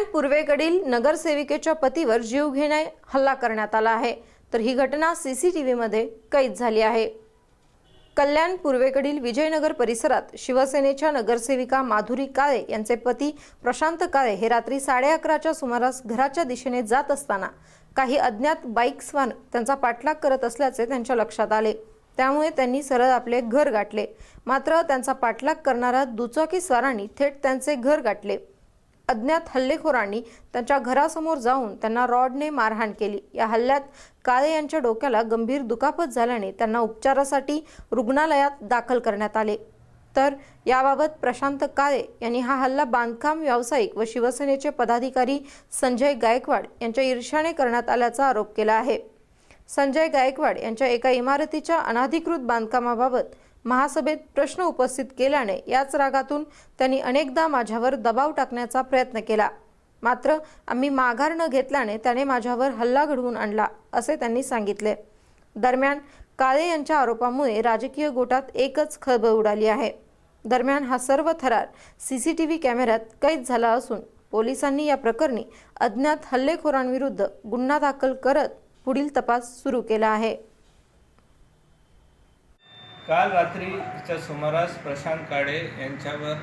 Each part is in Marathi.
दरम्यान पूर्वेकडील नगरसेविकेच्या पतीवर जीवघेणा हल्ला करण्यात आला आहे. तर ही घटना सीसीटीव्हीमध्ये कैद झाली आहे. कल्याण पूर्वेकडील विजयनगर परिसरात शिवसेनेच्या नगरसेविका माधुरी काळे यांचे पती प्रशांत काळे हे रात्री साडे अकराच्या सुमारास घराच्या दिशेने जात असताना काही अज्ञात बाईक्सवान त्यांचा पाठलाग करत असल्याचे त्यांच्या लक्षात आले. त्यामुळे त्यांनी सरळ आपले घर गाठले. मात्र त्यांचा पाठलाग करणाऱ्या दुचाकी स्वारांनी थेट त्यांचे घर गाठले. अज्ञात हल्लेखोरांनी त्यांच्या घरासमोर जाऊन त्यांना रॉडने मारहाण केली. या हल्ल्यात काळे यांच्या डोक्याला गंभीर दुखापत झाल्याने त्यांना उपचारासाठी रुग्णालयात दाखल करण्यात आले. तर याबाबत प्रशांत काळे यांनी हा हल्ला बांधकाम व्यावसायिक व शिवसेनेचे पदाधिकारी संजय गायकवाड यांच्या ईर्ष्याने करण्यात आल्याचा आरोप केला आहे. संजय गायकवाड यांच्या एका इमारतीच्या अनाधिकृत बांधकामाबाबत महासभेत प्रश्न उपस्थित केल्याने याच रागातून त्यांनी अनेकदा माझ्यावर दबाव टाकण्याचा प्रयत्न केला. मात्र आम्ही माघार न घेतल्याने त्याने माझ्यावर हल्ला घडवून आणला असे त्यांनी सांगितले. दरम्यान काळे यांच्या आरोपामुळे राजकीय गोटात एकच खळबळ उडाली आहे. दरम्यान हा सर्व थरार सीसीटीव्ही कॅमेऱ्यात कैद झाला असून पोलिसांनी या प्रकरणी अज्ञात हल्लेखोरांविरुद्ध गुन्हा दाखल करत पुढील तपास सुरू केला आहे. काल रात्रीच्या सुमारास प्रशांत काळे यांच्यावर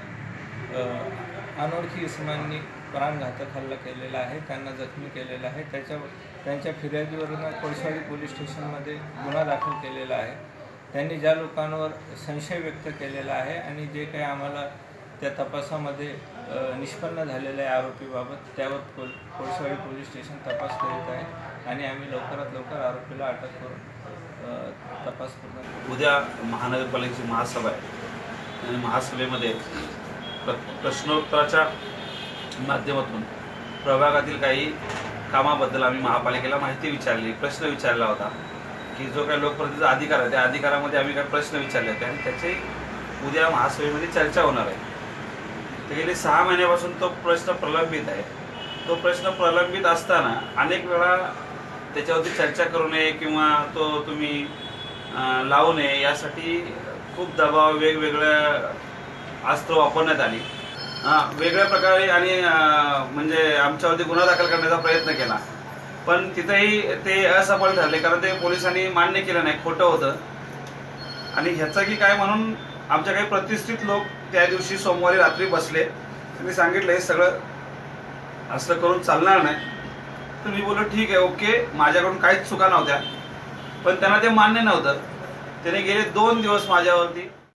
अनोळखी इसमांनी प्राणघातक हल्ला केलेला आहे त्यांना जखमी केलेला आहे त्याच्या त्यांच्या फिर्यादीवरून कोळसवाडी पोलीस स्टेशनमध्ये गुन्हा दाखल केलेला आहे. त्यांनी ज्या लोकांवर संशय व्यक्त केलेला आहे आणि जे काही आम्हाला त्या तपासामध्ये निष्पन्न झालेल्या आहे आरोपीबाबत त्यावर कोल कोळसवाडी पोलीस स्टेशन तपास करीत आहे आणि आम्ही लवकरात लवकर आरोपीला अटक करून तपास करणार उद्या महानगरपालिकेची महासभा आहे. आणि महासभेमध्ये प्र प्रश्नोत्तराच्या माध्यमातून प्रभागातील काही कामाबद्दल आम्ही महापालिकेला माहिती विचारली प्रश्न विचारला होता की जो काही लोकप्रतिनिधीचा अधिकार आहे त्या अधिकारामध्ये आम्ही काही प्रश्न विचारले होते आणि त्याची उद्या महासभेमध्ये चर्चा होणार आहे. तर गेले सहा महिन्यापासून तो प्रश्न प्रलंबित आहे. तो प्रश्न प्रलंबित असताना अनेक वेळा त्याच्यावरती चर्चा करू नये किंवा तो तुम्ही लावू नये यासाठी खूप दबाव वेगवेगळ्या अस्त्र वापरण्यात आली. वेगळ्या प्रकारे आणि म्हणजे आमच्यावरती गुन्हा दाखल करण्याचा प्रयत्न केला. पण तिथेही ते असफल ठरले कारण ते पोलिसांनी मान्य केलं नाही खोटं होतं. आणि ह्याचं की काय म्हणून आमच्या काही प्रतिष्ठित लोक त्या दिवशी सोमवारी रात्री बसले. त्यांनी सांगितलं हे सगळं असं करून चालणार नाही. तर मी बोललो ठीक आहे ओके माझ्याकडून काहीच चुका नव्हत्या. पण त्यांना ते मान्य नव्हतं. त्याने गेले दोन दिवस माझ्यावरती.